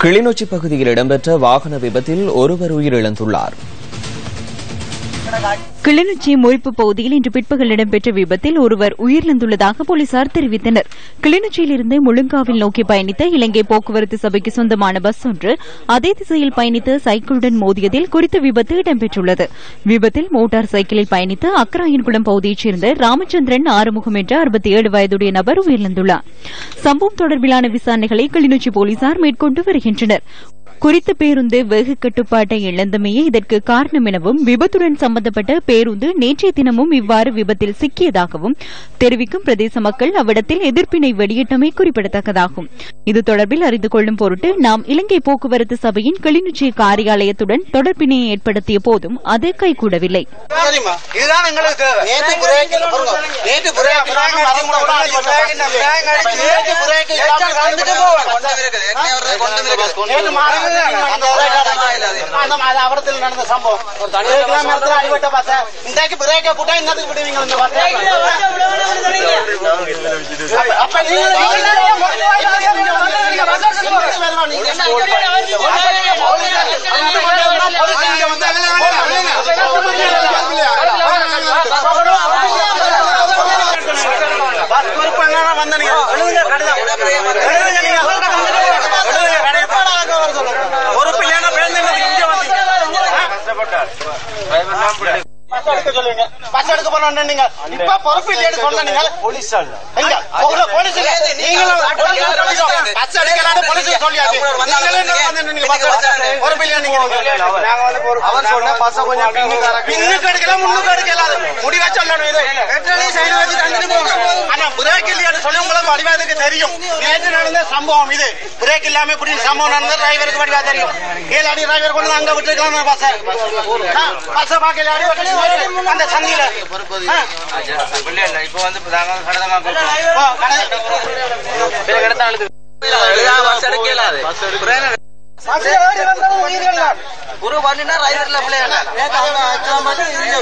கிளிநொச்சி பகுதியில் இடம்பெற்ற வாகன விபத்தில் ஒருவர் உயிரிழந்துள்ளார். கிளிநொச்சி முறிப்பு பகுதியில் இன்று பிற்பகல் இடம்பெற்ற விபத்தில் ஒருவர் உயிரிழந்துள்ளதாக போலீசார் தெரிவித்தனர். கிளிநொச்சியிலிருந்து முழுங்காவில் நோக்கி பயணித்த இலங்கை போக்குவரத்து சபைக்கு சொந்தமான பஸ் ஒன்று அதே திசையில் பயணித்த சைக்கிளுடன் மோதியதில் குறித்த விபத்து இடம்பெற்றுள்ளது. விபத்தில் மோட்டார் சைக்கிளில் பயணித்த அக்கராயன்குளம் பகுதியைச் சேர்ந்த ராமச்சந்திரன் ஆறுமுகம் என்ற அறுபத்தி ஏழு வயதுடைய நபர் உயிரிழந்துள்ளார். சம்பவம் தொடர்பிலான விசாரணைகளை கிளிநொச்சி போலீசார் மேற்கொண்டு வருகின்றனர். குறித்த பேருந்து வேக கட்டுப்பாட்டை இழந்தமையே இதற்கு காரணம் எனவும் விபத்துடன் சம்பந்தப்பட்ட பேருந்து நேற்றைய தினமும் இவ்வாறு விபத்தில் சிக்கியதாகவும் தெரிவிக்கும் பிரதேச மக்கள் அவ்விடத்தில் எதிர்ப்பினை வெளியிட்டமை குறிப்பிடத்தக்கதாகும். இது தொடர்பில் அறிந்து கொள்ளும் பொருட்டு நாம் இலங்கை போக்குவரத்து சபையின் கிளிநொச்சி காரியாலயத்துடன் தொடர்பினை ஏற்படுத்திய போதும் அது கைகூடவில்லை நேற்று அவரத்தில் நடந்த சம்பவம் ஒரு பிரேக் இல்லாம இடத்துல அடிபட்ட பஸ் இன்றைக்கு பிரேக்கை போட்டா இன்னத்துக்கு விடுவீங்க இந்த அப்ப பஸ் பஸ் எடுக்க போன நீங்க இப்ப பொறுப்பு இல்லைன்னு சொன்ன நீங்க போலீஸ் எங்க உங்களை போலீஸ் நீங்களும் பஸ் போலீஸ் சொல்லியாச்சு பொறுப்பு இல்லையா நீங்க நாங்க வந்து அவர் சொன்ன பஸ் கொஞ்சம் பின்னுக்கு பின்னுக்கு எடுக்கலாம் முன்னுக்கு எடுக்கலாது முடிவா சொல்லணும் இது பிரேக் இல்லையான்னு சொல்லி உங்களுக்கு வடிவாதுக்கு தெரியும். நேற்று நடந்த சம்பவம் இது. பிரேக் இல்லாம இப்படி சம்பவம் நடந்த டிரைவருக்கு வடிவா தெரியும். ஏழு அடி டிரைவர் கொண்டு அங்க விட்டுருக்கலாம் பஸ் பஸ் விட்டு அந்த சந்தியில. இப்ப வந்து நாங்க கடதமா கடை- பஸ் எடுக்க இயலாது பஸ் ஏறி வந்தவன் உயிர்கள் தான். ஒரு பண்ணினா ரைடர்ல பிள்ளைங்க நேத்து அவங்க அக்கா மட்டும் இந்த